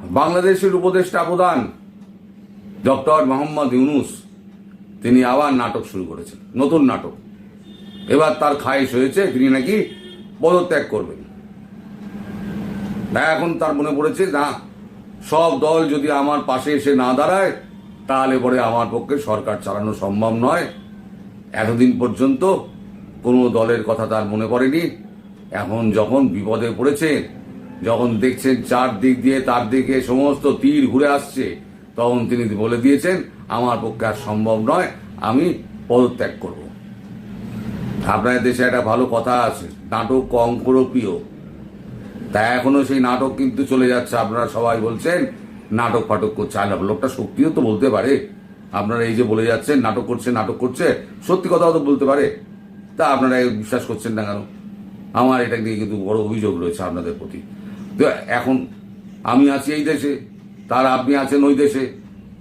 বাংলাদেশের উপদেষ্টা প্রধান ডক্টর মোহাম্মদ ইউনুস, তিনি আবার নাটক শুরু করেছেন, নতুন নাটক। এবার তার খায়েশ হয়েছে, তিনি নাকি পদত্যাগ করবেন। এখন তার মনে পড়েছে, না, সব দল যদি আমার পাশে এসে না দাঁড়ায়, তাহলে পরে আমার পক্ষে সরকার চালানো সম্ভব নয়। এতদিন পর্যন্ত কোনো দলের কথা তার মনে পড়েনি। এখন যখন বিপদে পড়েছে যখন দেখছেন চার দিক দিয়ে তার দিকে সমস্ত তীর ঘুরে আসছে, তখন তিনি বলে দিয়েছেন, আমার পক্ষে আর সম্ভব নয়, আমি পদত্যাগ করব। আপনাদের দেশে একটা ভালো কথা আছে, নাটক কম করো প্রিয় তা এখনও সেই নাটক কিন্তু চলে যাচ্ছে, আপনারা সবাই বলছেন, নাটক ফাটক করছে। আর, লোকটা সত্যিও তো বলতে পারে। আপনারা এই যে বলে যাচ্ছেন, নাটক করছে নাটক করছে, সত্যি কথাও তো বলতে পারে। তা আপনারা বিশ্বাস করছেন না কেন? আমার এটা নিয়ে কিন্তু বড় অভিযোগ রয়েছে আপনাদের প্রতি। এখন আমি আছি এই দেশে, তার আপনি আছেন ওই দেশে।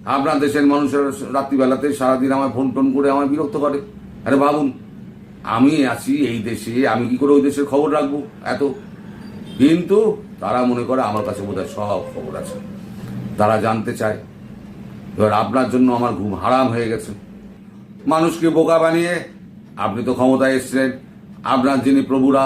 আপনার দেশের মানুষের রাত্রিবেলাতে সারাদিন আমার ফোন টোন করে আমার বিরক্ত করে। আরে ভাবুন আমি আছি এই দেশে, আমি কি করে ওই দেশের খবর রাখব এত? কিন্তু তারা মনে করে আমার কাছে বোধহয় সব খবর আছে। তারা জানতে চায়। এবার আপনার জন্য আমার ঘুম হারাম হয়ে গেছে। মানুষকে বোকা বানিয়ে, আপনি তো ক্ষমতায় এসেছিলেন। আপনার যিনি প্রভুরা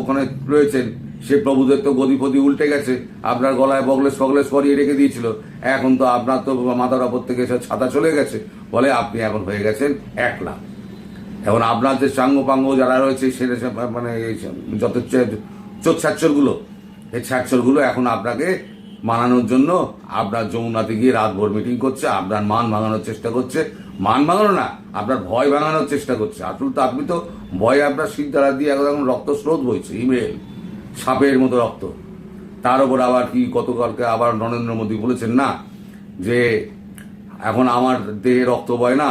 ওখানে রয়েছেন সে প্রভুদের তো গদি ফদি উল্টে গেছে। আপনার গলায় বগলেস ফগলেস করিয়ে রেখে দিয়েছিল। এখন তো আপনার তো মাথার ওপর থেকে সে ছাতা চলে গেছে। বলে আপনি এখন হয়ে গেছেন একলা। এখন আপনার যে সাঙ্গ পাঙ্গ যারা রয়েছে, সেটা মানে যত চোখ ছাচ্চরগুলো এই ছাচ্চরগুলো এখন আপনাকে মানানোর জন্য আপনার যমুনাতে গিয়ে রাতভর মিটিং করছে, আপনার মান ভাঙানোর চেষ্টা করছে। মান ভাঙানো না, আপনার ভয় ভাঙানোর চেষ্টা করছে। আসলে তো আপনি তো ভয়ে আপনার সিদ্ধারা দিয়ে এখন এখন রক্ত স্রোত বইছে ইমেল সাপের মতো রক্ত। তার উপর আবার কি গতকালকে আবার নরেন্দ্র মোদী বলেছেন না, যে এখন আমার দেহে রক্ত বয় না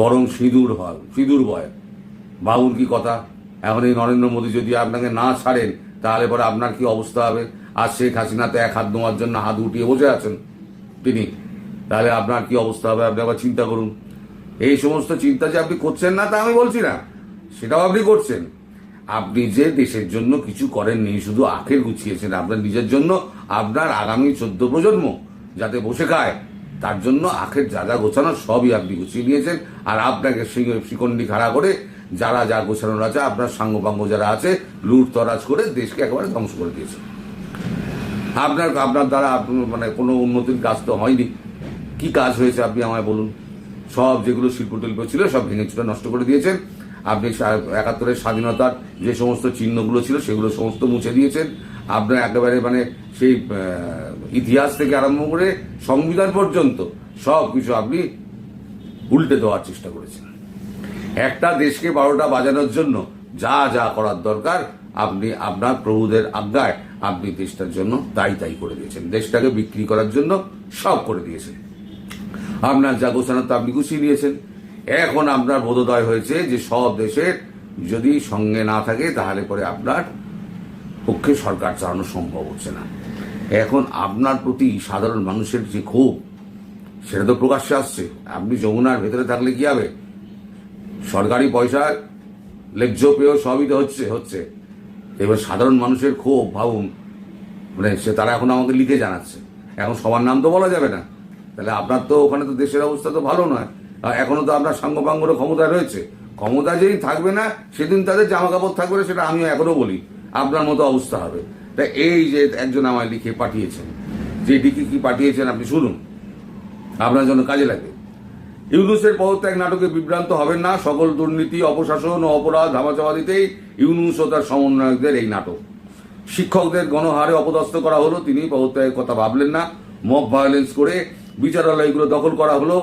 গরম সিঁদুর হয়, সিঁদুর বয়। বাবুর কি কথা? এখন এই নরেন্দ্র মোদী যদি আপনাকে না ছাড়েন, তাহলে পরে আপনার কি অবস্থা হবে? আর শেখ হাসিনাতে এক হাত নেওয়ার জন্য হাত উঠিয়ে বসে আছেন তিনি। তাহলে আপনার কি অবস্থা হবে? আপনি আবার চিন্তা করুন। এই সমস্ত চিন্তা যে আপনি করছেন না, তা আমি বলছি না। সেটাও আপনি করছেন। আপনি যে দেশের জন্য কিছু করেননি, শুধু আখের গুছিয়েছেন আপনার নিজের জন্য, আপনার আগামী চোদ্দ প্রজন্ম যাতে বসে খায়, তার জন্য আখের যা যা গোছানো সবই আপনি গুছিয়ে নিয়েছেন। আর আপনাকে শিক- শিকন্ডি খাড়া করে যারা যা গোছানোর আছে, আপনার সাঙ্গপাঙ্গ যারা আছে, লুট তরাজ করে দেশকে একেবারে ধ্বংস করে দিয়েছে। আপনার আপনার দ্বারা মানে কোনো উন্নতির কাজ তো হয়নি। কি কাজ হয়েছে আপনি আমায় বলুন? সব যেগুলো শিল্প টিল্প ছিল, সব ভেঙে চুরে নষ্ট করে দিয়েছেন। আপনি একাত্তরের স্বাধীনতার যে সমস্ত চিহ্নগুলো ছিল, সেগুলো সমস্ত মুছে দিয়েছেন। আপনার একেবারে মানে সেই ইতিহাস থেকে আরম্ভ করে সংবিধান পর্যন্ত সব কিছু আপনি উল্টে দেওয়ার চেষ্টা করেছেন। একটা দেশকে বারোটা বাজানোর জন্য যা যা করার দরকার, আপনি আপনার প্রভুদের আজ্ঞায় আপনি দেশটার জন্য তাই তাই করে দিয়েছেন। দেশটাকে বিক্রি করার জন্য সব করে দিয়েছেন। আপনার যা গোছানো তা আপনি গুছিয়ে নিয়েছেন। এখন আপনার বোধোদয় হয়েছে যে সব দেশের যদি সঙ্গে না থাকে, তাহলে পরে আপনার পক্ষে সরকার চালানো সম্ভব হচ্ছে না। এখন আপনার প্রতি সাধারণ মানুষের যে ক্ষোভ, সেটা তো প্রকাশ্যে আসছে। আপনি যমুনার ভেতরে থাকলে কি হবে? সরকারি পয়সা, লেজ্জ পেয়েও সবই তো হচ্ছে হচ্ছে। এবার সাধারণ মানুষের ক্ষোভ, ভাবুন মানে সে তারা এখন আমাকে লিখে জানাচ্ছে। এখন সবার নাম তো বলা যাবে না। তাহলে আপনার তো ওখানে তো দেশের অবস্থা তো ভালো নয়। এখনও তো আপনার সাঙ্গপাঙ্গরও ক্ষমতা রয়েছে। ক্ষমতা যেদিন থাকবে না, সেদিন তাদের জামা কাপড় থাকবে না, সেটা আমিও এখনও বলি। আপনার মতো অবস্থা হবে। তা এই যে একজন আমায় লিখে পাঠিয়েছেন, যে লিখে কি পাঠিয়েছেন আপনি শুনুন। আপনার জন্য কাজে লাগে। ইউনুসের পদত্যাগ নাটকে বিভ্রান্ত হবেন না, সকল দুর্নীতি, অপশাসন ও অপরাধ ধামাচাপা দিতেই ইউনুস ও তার সমন্বয়কদের এই নাটক। শিক্ষকদের গণহারে অপদস্থ করা হলো, তিনি পদত্যাগের কথা ভাবলেন না। মব ভায়োলেন্স করে বিচারালয়গুলো দখল করা হলো।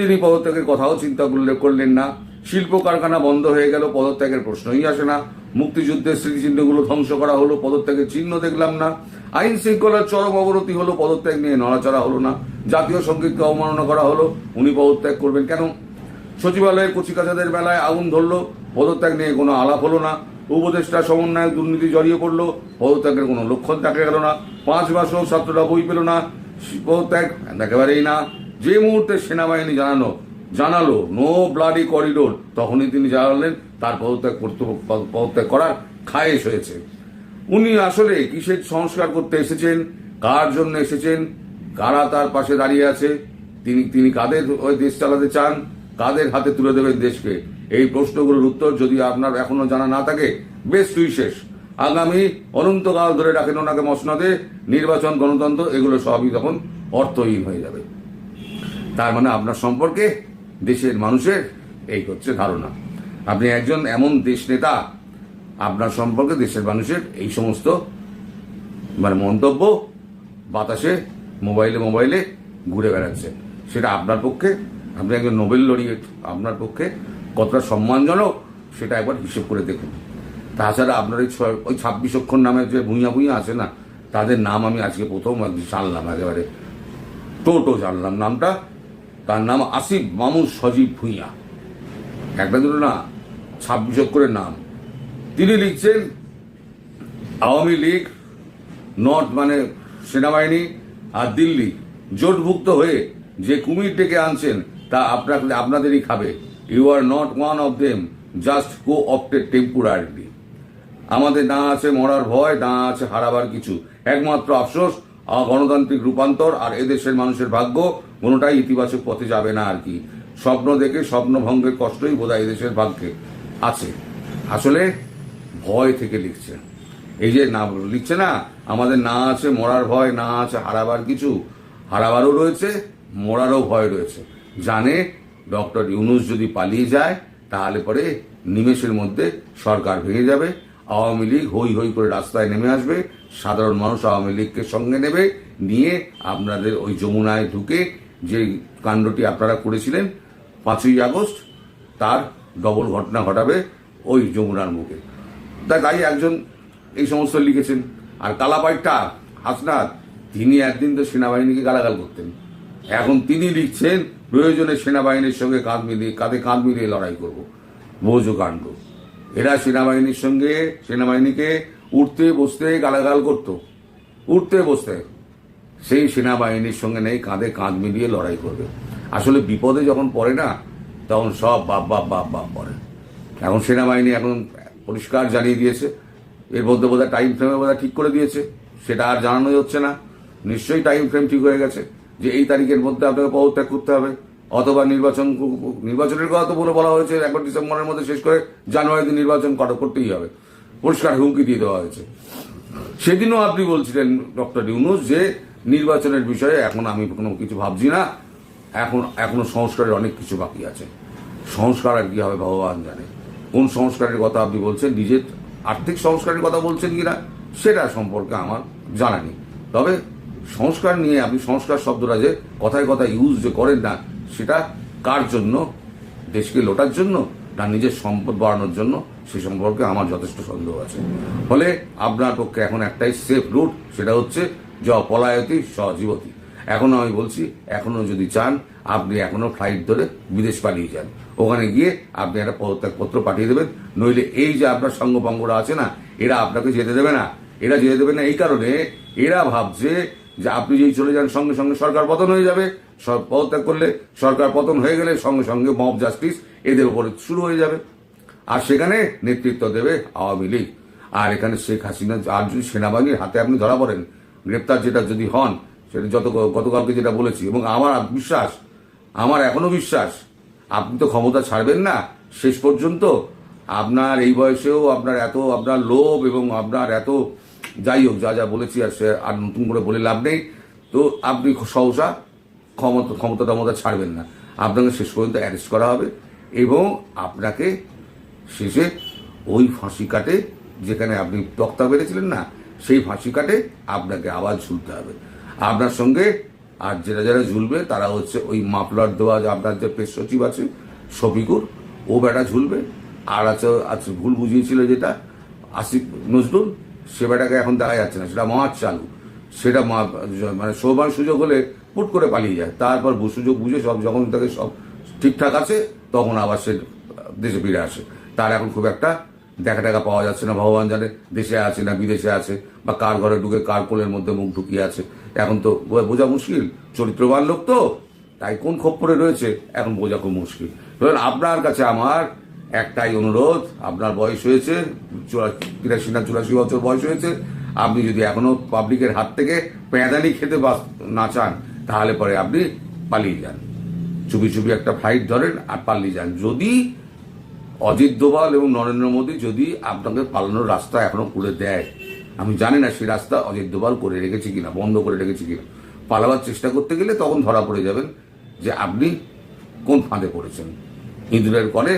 তিনি পদত্যাগের কথাও চিন্তা করলে করলেন না। শিল্প কারখানা বন্ধ হয়ে গেল, পদত্যাগের প্রশ্নই আসে না। মুক্তিযুদ্ধের স্মৃতিচিহ্নগুলো ধ্বংস করা হলো, পদত্যাগের চিহ্ন দেখলাম না। আইন শৃঙ্খলার চরম অবনতি হলো, পদত্যাগ নিয়ে নড়াচড়া হলো না। জাতীয় সঙ্গীতকে অবমাননা করা হলো, উনি পদত্যাগ করবেন কেন? সচিবালয়ের কচিকাচাদের বেলায় আগুন ধরলো, পদত্যাগ নিয়ে কোনো আলাপ হলো না। উপদেষ্টা সমন্বয়ক দুর্নীতি জড়িয়ে পড়ল, পদত্যাগের কোনো লক্ষণ দেখা গেল না। পাঁচ মাসেও ছাত্ররা বই পেল না। পদত্যাগ একেবারেই না। যে মুহূর্তে সেনাবাহিনী জানানো, জানালো নো ব্লাডি করিডোর তখনই তিনি জানালেন, তার পদত্যাগ পদত্যাগ করার খায়েশ হয়েছে। উনি আসলে কিসের সংস্কার করতে এসেছেন? কার জন্য এসেছেন? কারা তার পাশে দাঁড়িয়ে আছে? তিনি তিনি কাদের ওই দেশ চালাতে চান? কাদের হাতে তুলে দেবেন দেশকে? এই প্রশ্নগুলোর উত্তর যদি আপনার এখনও জানা না থাকে, বেশ তুই শেষ। আগামী অনন্তকাল ধরে রাখেন ওনাকে মসনদে, নির্বাচন, গণতন্ত্র, এগুলো সবই তখন অর্থহীন হয়ে যাবে। তার মানে আপনার সম্পর্কে দেশের মানুষের এই হচ্ছে ধারণা। আপনি একজন এমন দেশ নেতা, আপনার সম্পর্কে দেশের মানুষের এই সমস্ত মানে মন্তব্য বাতাসে মোবাইলে মোবাইলে ঘুরে বেড়াচ্ছে। সেটা আপনার পক্ষে, আপনি একজন নোবেল লরিয়েট, আপনার পক্ষে কতটা সম্মানজনক সেটা একবার হিসেব করে দেখুন। তাছাড়া আপনার ওই ছয়, ওই ছাব্বিশ অক্ষর নামে যে ভুঁইয়া ভুঁইয়া আছে না, তাদের নাম আমি আজকে প্রথম একদিন জানলাম একেবারে। টোটো জানলাম, নামটা তার নাম আসিফ মামুন সজীব ভুঁইয়া। একটা দুটো না, ছাব্বিশ অক্ষরের নাম। তিনি লিখছেন, আওয়ামী লীগ, নর্থ মানে সেনাবাহিনী আর দিল্লি জোটভুক্ত হয়ে যে কুমির ডেকে আনছেন, তা আপনাকে, আপনাদেরই খাবে। You are not one of them just co opted temporarily আমাদের না আছে মরার ভয় না আছে হারাবার কিছু। একমাত্র আফসোস গণতান্ত্রিক রূপান্তর আর এদেশের মানুষের ভাগ্য কোনোটাই ইতিবাচক পথে যাবে না আর কি। স্বপ্ন দেখে স্বপ্ন ভঙ্গের কষ্টই বোধহয় এদেশের ভাগ্যে আছে। আসলে ভয় থেকে লিখছে। এই যে না, লিখছে না, আমাদের না আছে মরার ভয়, না আছে হারাবার কিছু, হারাবারও রয়েছে, মরারও ভয় রয়েছে। জানে ডক্টর ইউনুস যদি পালিয়ে যায়, তাহলে পরে নিমেষের মধ্যে সরকার ভেঙে যাবে, আওয়ামী লীগ হই হই করে রাস্তায় নেমে আসবে, সাধারণ মানুষ আওয়ামী লীগকে সঙ্গে নেবে, নিয়ে আপনাদের ওই যমুনায় ঢুকে যে কাণ্ডটি আপনারা করেছিলেন, পাঁচই আগস্ট, তার ডবল ঘটনা ঘটাবে ওই যমুনার মুখে। তাই একজন এই সমস্ত লিখেছেন। আর কালাপাইটা হাসনাথ তিনি একদিন তো সেনাবাহিনীকে গালাগাল করতেন। এখন তিনি লিখছেন, প্রয়োজনে সেনাবাহিনীর সঙ্গে কাঁধ মিলিয়ে, কাঁধে কাঁধ মিলিয়ে লড়াই করব। বোঝো কাণ্ড। এরা সেনাবাহিনীর সঙ্গে, সেনাবাহিনীকে উঠতে বসতে গালাগাল করত। উঠতে বসতে। সেই সেনাবাহিনীর সঙ্গে নেই, কাঁধে কাঁধ মিলিয়ে লড়াই করবে। আসলে বিপদে যখন পড়ে না, তখন সব বাপ বাপ বাপ বাপ পড়ে। এখন সেনাবাহিনী এখন পরিষ্কার জানিয়ে দিয়েছে। এর মধ্যে বোধহয় টাইম ফ্রেমে বোধহয় ঠিক করে দিয়েছে। সেটা আর জানানোই হচ্ছে না। নিশ্চয়ই টাইম ফ্রেম ঠিক হয়ে গেছে যে এই তারিখের মধ্যে আপনাকে পদত্যাগ করতে হবে। অথবা নির্বাচন নির্বাচনের কথা তো বলে বলা হয়েছে। একবার ডিসেম্বরের মধ্যে শেষ করে জানুয়ারিতে নির্বাচন করা, করতেই হবে। পরিষ্কার হুমকি দিয়ে দেওয়া হয়েছে। সেদিনও আপনি বলছিলেন ডক্টর ইউনুস, যে নির্বাচনের বিষয়ে এখন আমি কোনো কিছু ভাবছি না। এখন, এখনও সংস্কারের অনেক কিছু বাকি আছে। সংস্কার আর কি হবে ভগবান জানে। কোন সংস্কারের কথা আপনি বলছেন? নিজের আর্থিক সংস্কারের কথা বলছেন কিনা? সেটা সম্পর্কে আমার জানা নেই। তবে সংস্কার নিয়ে আপনি সংস্কার শব্দটা যে কথায় কথায় ইউজ যে করেন না, সেটা কার জন্য? দেশকে লোটার জন্য না নিজের সম্পদ বাড়ানোর জন্য? সে সম্পর্কে আমার যথেষ্ট সন্দেহ আছে। ফলে আপনার পক্ষে এখন একটাই সেফ রুট সেটা হচ্ছে জ পলায়তি সজীবতী। এখনও আমি বলছি, এখনও যদি চান, আপনি এখনও ফ্লাইট ধরে বিদেশ পালিয়ে যান। ওখানে গিয়ে আপনি একটা পদত্যাগপত্র পাঠিয়ে দেবেন, নইলে এই যে আপনার সঙ্গভঙ্গরা আছে না, এরা আপনাকে যেতে দেবে না। এরা যেতে দেবে না এই কারণে এরা ভাবছে যে আপনি যেই চলে যান, সঙ্গে সঙ্গে সরকার পতন হয়ে যাবে। পদত্যাগ করলে সরকার পতন হয়ে গেলে সঙ্গে সঙ্গে মব জাস্টিস এদের উপরে শুরু হয়ে যাবে। আর সেখানে নেতৃত্ব দেবে আওয়ামী লীগ। আর এখানে শেখ হাসিনা আর যদি সেনাবাহিনীর হাতে আপনি ধরা পড়েন। গ্রেপ্তার যেটা যদি হন, সেটা যত গতকালকে যেটা বলেছি, এবং আমার বিশ্বাস আমার এখনও বিশ্বাস, আপনি তো ক্ষমতা ছাড়বেন না। শেষ পর্যন্ত আপনার এই বয়সেও আপনার এত, আপনার লোভ এবং আপনার এত, যাই হোক, যা যা বলেছি আর সে, আর নতুন করে বলে লাভ নেই। তো আপনি সহসা ক্ষমতা ক্ষমতা টমতা ছাড়বেন না। আপনাকে শেষ পর্যন্ত অ্যারেস্ট করা হবে এবং আপনাকে শেষে ওই ফাঁসি কাটে যেখানে আপনি তক্তা বেড়েছিলেন না সেই ফাঁসি কাটে আপনাকে আবার ঝুলতে হবে। আপনার সঙ্গে আর যারা যারা ঝুলবে, তারা হচ্ছে ওই মাফলার দেওয়া আপনার যে পেশ সচিব আছে, শফিকুর, ও বেটা ঝুলবে। আর আছে আছে ভুল বুঝিয়েছিল যেটা আসিফ নজরুল, সে বেটাকে এখন দেখা যাচ্ছে না, সেটা মাছ চালু। সেটা মানে সময় সুযোগ হলে পুট করে পালিয়ে যায়। তারপর সুযোগ বুঝে সব, যখন তাকে সব ঠিকঠাক আছে, তখন আবার সে দেশে ফিরে আসে। তার এখন খুব একটা দেখা টাকা পাওয়া যাচ্ছে না, ভগবান জানে দেশে আছে না বিদেশে আছে, বা কার ঘরে ঢুকে কার কোলের মধ্যে মুখ ঢুকিয়ে আছে। এখন তো বোঝা- মুশকিল, চরিত্রবান লোক তো, তাই কোন খপ্পরে রয়েছে? এখন বোঝা খুব মুশকিল। ধরেন আপনার কাছে আমার একটাই অনুরোধ, আপনার বয়স হয়েছে তিরাশি না চুরাশি বছর বয়স হয়েছে, আপনি যদি এখনও পাবলিকের হাত থেকে পেঁয়াদানি খেতে না চান, তাহলে পরে আপনি পালিয়ে যান। চুপি চুপি একটা ফ্লাইট ধরেন আর পালিয়ে যান। যদি অজিত দোভাল এবং নরেন্দ্র মোদী যদি আপনাকে পালানোর রাস্তা এখনও করে দেয়, আমি জানি না সেই রাস্তা অজিত দোভাল করে রেখেছে কিনা, বন্ধ করে রেখেছে কিনা। পালাবার চেষ্টা করতে গেলে তখন ধরা পড়ে যাবেন যে আপনি কোন ফাঁদে পড়েছেন। ইঁদুরের কলে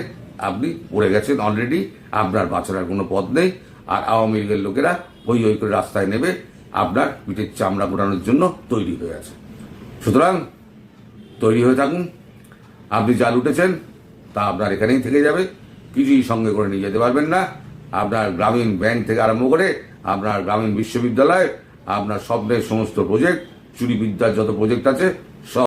আপনি পড়ে গেছেন অলরেডি আপনার বাঁচার কোনো পথ নেই, আর আওয়ামী লীগের লোকেরা ওই ওই করে রাস্তায় নেবে আপনার পিঠের চামড়া গোটানোর জন্য তৈরি হয়ে আছে। সুতরাং তৈরি হয়ে থাকুন। আপনি যা লুটেছেন তা আপনার এখানেই থেকে যাবে। কিছুই সঙ্গে করে নিয়ে যেতে পারবেন না। আপনার গ্রামীণ ব্যাংক থেকে আরম্ভ করে আপনার গ্রামীণ বিশ্ববিদ্যালয়, আপনার স্বপ্নের সমস্ত প্রজেক্ট চুরি বিদ্যার যত প্রজেক্ট আছে